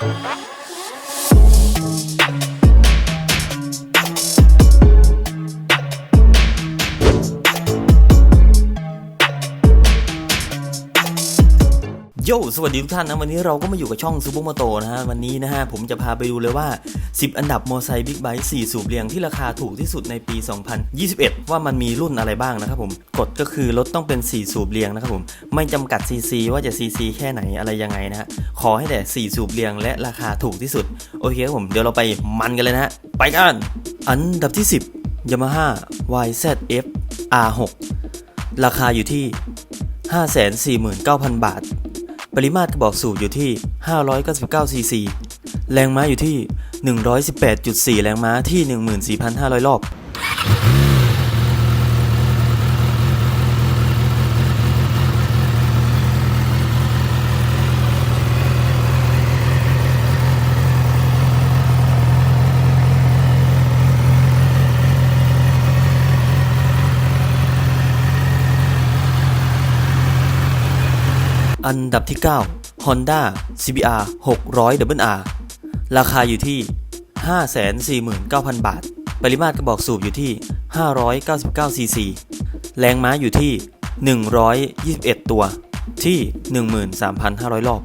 Bye. โยสวัสดีทุกท่านนะ วันนี้เราก็มาอยู่กับช่องซูเปอร์มโตนะฮะ วันนี้นะฮะ ผมจะพาไปดูเลยว่า 10 อันดับมอไซค์บิ๊กไบค์4สูบเรียงที่ราคาถูกที่สุดในปี 2021 ว่ามันมีรุ่นอะไรบ้างนะครับผมกฎก็คือรถต้องเป็น4สูบเรียงนะครับผมไม่จำกัดซีซีว่าจะซีซีแค่ไหนอะไรยังไงนะฮะขอให้แต่4สูบเรียงและราคาถูกที่สุดโอเคครับผมเดี๋ยวเราไปมันกันเลยนะฮะไปกันอันดับที่ 10 Yamaha YZF R6 ราคาอยู่ที่ 549,000 บาท ปริมาตรกระบอกสูบอยู่ที่ 599 ซีซี แรงม้าอยู่ที่ 118.4 แรงม้าที่ 14,500 รอบ อันดับที่ 9 Honda CBR 600 WR ราคาอยู่ที่ 549,000 บาท ปริมาตรกระบอกสูบอยู่ที่ 599 ซีซี แรงม้าอยู่ที่ 121 ตัวที่ 13,500 รอบ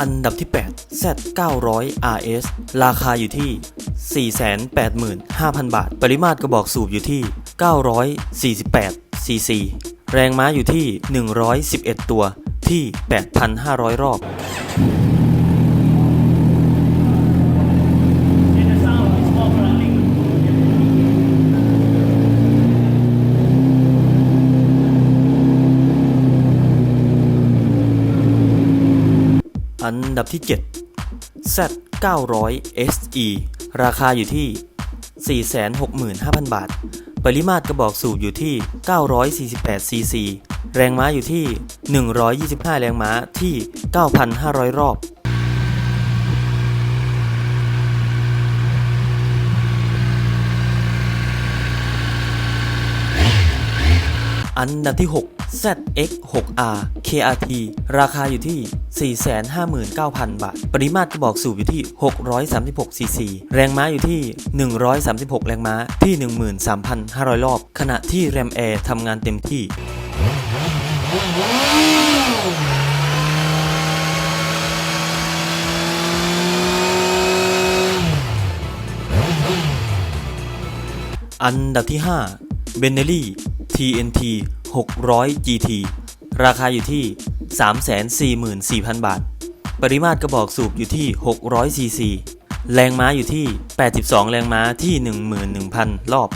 อันดับที่ 8 Z 900 RS ราคาอยู่ที่ 485,000 บาท ปริมาตรกระบอกสูบอยู่ที่ 948 cc แรงม้าอยู่ที่ 111 ตัวที่ 8,500 รอบ อัน ดับที่ 7 Z 900 SE ราคาอยู่ที่ 465,000 บาท ปริมาตรกระบอกสูบอยู่ที่ 948 ซีซี แรงม้าอยู่ที่ 125 แรงม้าที่ 9,500 รอบ อันดับที่ 6 ZX 6R KRT ราคาอยู่ที่ 459,000 บาท ปริมาตรกระบอกสูบอยู่ที่ 636 ซีซี แรงม้าอยู่ที่ 136 แรงม้าที่ 13,500 รอบ ขณะที่แรมแอร์ทำงานเต็มที่อันดับที่ 5 b e n n e l l y TNT 600 GT ราคาอยู่ที่ 344,000 บาท ปริมาตรกระบอกสูบอยู่ที่ 600 ซีซี แรงม้าอยู่ที่ 82 แรงม้าที่ 11,000 รอบ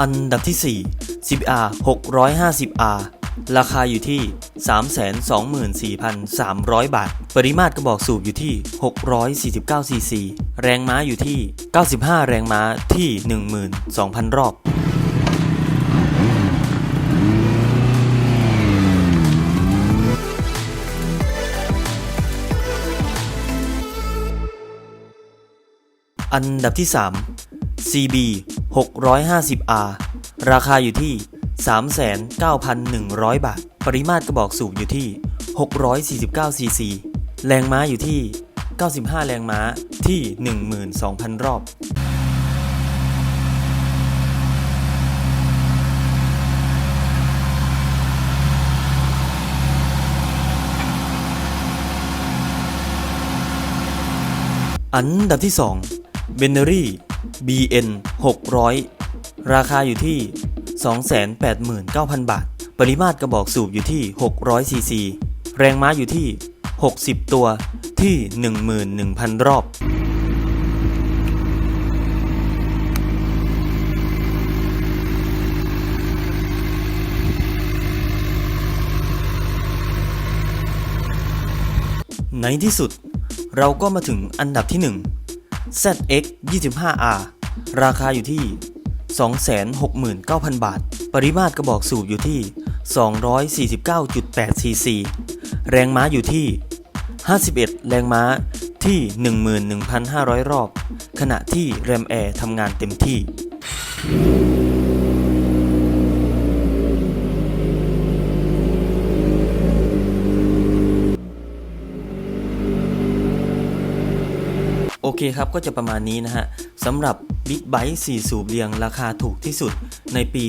อันดับที่4 CBR 650R ราคาอยู่ที่ 324,300 บาท ปริมาตรกระบอกสูบอยู่ที่ 649 ซีซี แรงม้าอยู่ที่ 95 แรงม้าที่ 12,000 รอบอันดับที่ 3 CB 650R ราคาอยู่ที่ 39,100 บาท ปริมาตรกระบอกสูบอยู่ที่ 649ซีซี แรงม้าอยู่ที่ 95 แรงม้าที่ 12,000 รอบอันดับที่2 b e n n e r y BN 600 ราคาอยู่ที่ 289,000 บาท ปริมาตรกระบอกสูบอยู่ที่ 600 ซีซี แรงม้าอยู่ที่ 60 ตัวที่ 11,000 รอบในที่สุดเราก็มาถึงอันดับที่ 1 ZX 25R ราคาอยู่ที่ 269,000 บาท ปริมาตรกระบอกสูบอยู่ที่ 249.8 ซีซี แรงม้าอยู่ที่ 51 แรงม้าที่ 11,500 รอบ ขณะที่แรมแอร์ทำงานเต็มที่ เคครับก็จะประมาณนี้นะฮะสำหรับ Big b i t e 4สูบเรียงราคาถูกที่สุดในปี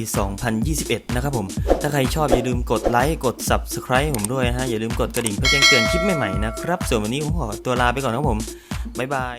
2021 นะครับผม ถ้าใครชอบอย่าลืมกดไลค์กด Subscribe ผมด้วยนะฮะ อย่าลืมกดกระดิ่งเพื่อแจ้งเตือนคลิปใหม่ๆนะครับ ส่วนวันนี้ผมขอตัวลาไปก่อนนะครับผม บ๊ายบาย